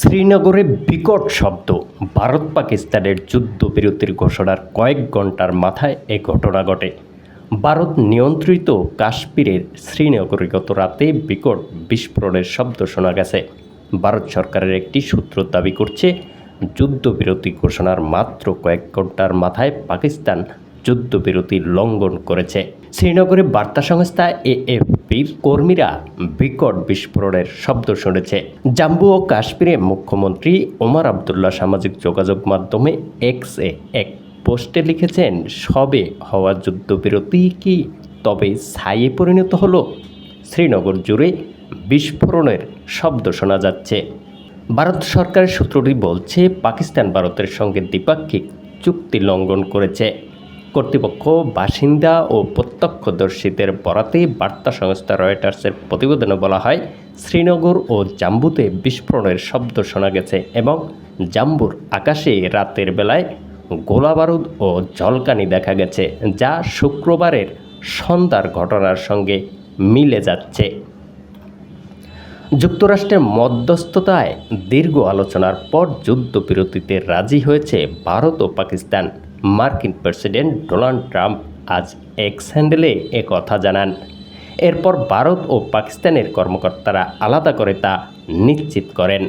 শ্রীনগরে বিকট শব্দ। ভারত পাকিস্তানের যুদ্ধবিরতির ঘোষণার কয়েক ঘণ্টার মাথায় এ ঘটনা ঘটে। ভারত নিয়ন্ত্রিত কাশ্মীরের শ্রীনগরে গত রাতে বিকট বিস্ফোরণের শব্দ শোনা গেছে। ভারত সরকারের একটি সূত্র দাবি করছে, যুদ্ধবিরতি ঘোষণার মাত্র কয়েক ঘণ্টার মাথায় পাকিস্তান যুদ্ধবিরতি লঙ্ঘন করেছে। শ্রীনগরে বার্তা সংস্থা এএফপির কর্মীরা বিকট বিস্ফোরণের শব্দ শুনেছে। জাম্মু ও কাশ্মীরে মুখ্যমন্ত্রী ওমর আবদুল্লাহ সামাজিক যোগাযোগ মাধ্যমে এক্স এ এক পোস্টে লিখেছেন, সবে হওয়া যুদ্ধবিরতি কি তবে ছাইয়ে পরিণত হলো? শ্রীনগর জুড়ে বিস্ফোরণের শব্দ শোনা যাচ্ছে। ভারত সরকারের সূত্রটি বলছে, পাকিস্তান ভারতের সঙ্গে দ্বিপাক্ষিক চুক্তি লঙ্ঘন করেছে। কর্তৃপক্ষ বাসিন্দা ও প্রত্যক্ষদর্শীদের বরাতে বার্তা সংস্থা রয়টার্সের প্রতিবেদনে বলা হয়, শ্রীনগর ও জাম্বুতে বিস্ফোরণের শব্দ শোনা গেছে এবং জাম্বুর আকাশে রাতের বেলায় গোলাবারুদ ও জলকানি দেখা গেছে, যা শুক্রবারের সন্ধ্যার ঘটনার সঙ্গে মিলে যাচ্ছে। যুক্তরাষ্ট্রের মধ্যস্থতায় দীর্ঘ আলোচনার পর যুদ্ধবিরতিতে রাজি হয়েছে ভারত ও পাকিস্তান। মার্কিন প্রেসিডেন্ট ডোনাল্ড ট্রাম্প আজ এক্স হ্যান্ডেলে কথা জানান। এরপর ভারত ও পাকিস্তানের কর্মকর্তারা আলাদা করে তা নিশ্চিত করেন।